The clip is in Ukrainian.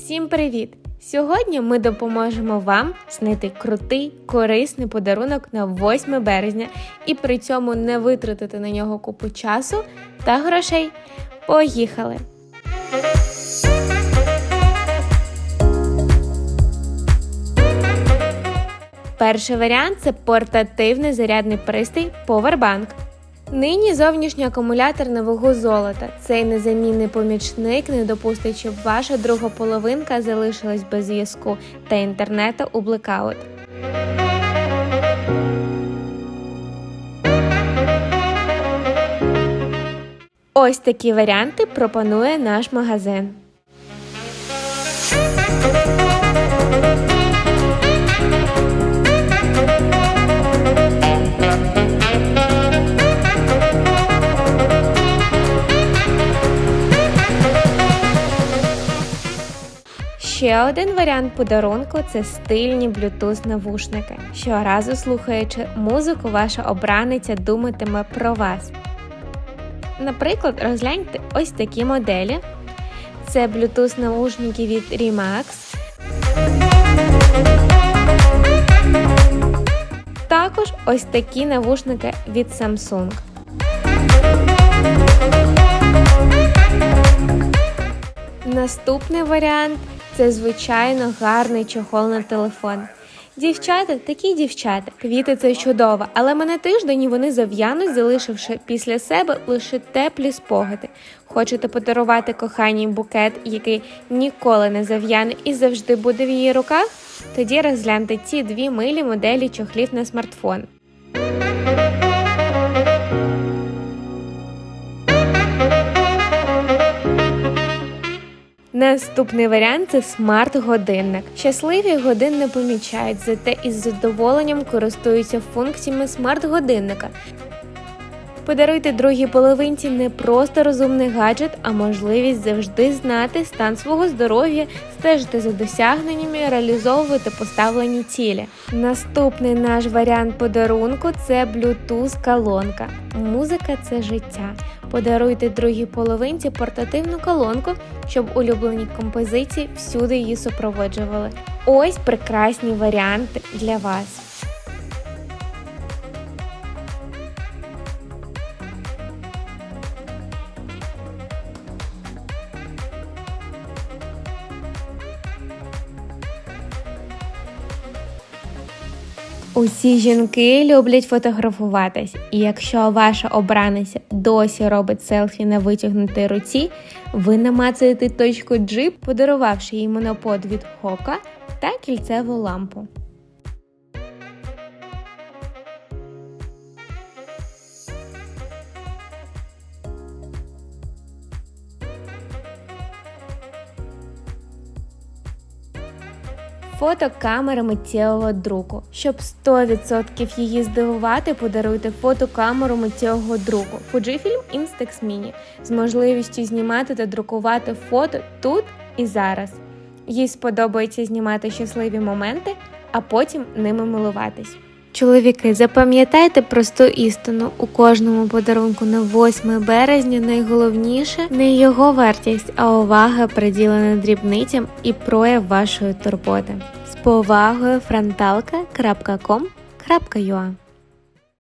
Всім привіт! Сьогодні ми допоможемо вам знайти крутий, корисний подарунок на 8 березня і при цьому не витратити на нього купу часу та грошей. Поїхали! Перший варіант це портативний зарядний пристрій Powerbank. Нині зовнішній акумулятор на вагу золота. Цей незамінний помічник не допустить, щоб ваша друга половинка залишилась без зв'язку та інтернету у блекаут. Ось такі варіанти пропонує наш магазин. Ще один варіант подарунку це стильні Bluetooth навушники. Щоразу слухаючи музику, ваша обраниця думатиме про вас. Наприклад, розгляньте ось такі моделі. Це Bluetooth навушники від Remax. Також ось такі навушники від Samsung. Наступний варіант це звичайно гарний чохол на телефон. Дівчата, такі дівчата, квіти це чудово, але мене тиждень вони зав'януть, залишивши після себе лише теплі спогади. Хочете подарувати коханій букет, який ніколи не зав'яне і завжди буде в її руках? Тоді розгляньте ці дві милі моделі чохлів на смартфон. Наступний варіант це смарт-годинник. Щасливі годин не помічають, зате із задоволенням користуються функціями смарт-годинника. Подаруйте другій половинці не просто розумний гаджет, а можливість завжди знати стан свого здоров'я, стежити за досягненнями, реалізовувати поставлені цілі. Наступний наш варіант подарунку це Bluetooth колонка. Музика це життя. Подаруйте другій половинці портативну колонку, щоб улюблені композиції всюди її супроводжували. Ось прекрасні варіанти для вас. Усі жінки люблять фотографуватись, і якщо ваша обраниця досі робить селфі на витягнутій руці, ви намацаєте точку G, подарувавши їй монопод від Хока та кільцеву лампу. Фото камери миттєвого друку. Щоб 100% її здивувати, подаруйте фотокамеру миттєвого друку Fujifilm Instax Mini з можливістю знімати та друкувати фото тут і зараз. Їй сподобається знімати щасливі моменти, а потім ними милуватись. Чоловіки, запам'ятайте просту істину у кожному подарунку на 8 березня найголовніше не його вартість, а увага приділена дрібницям і прояв вашої турботи. З повагою фронталка.com.ua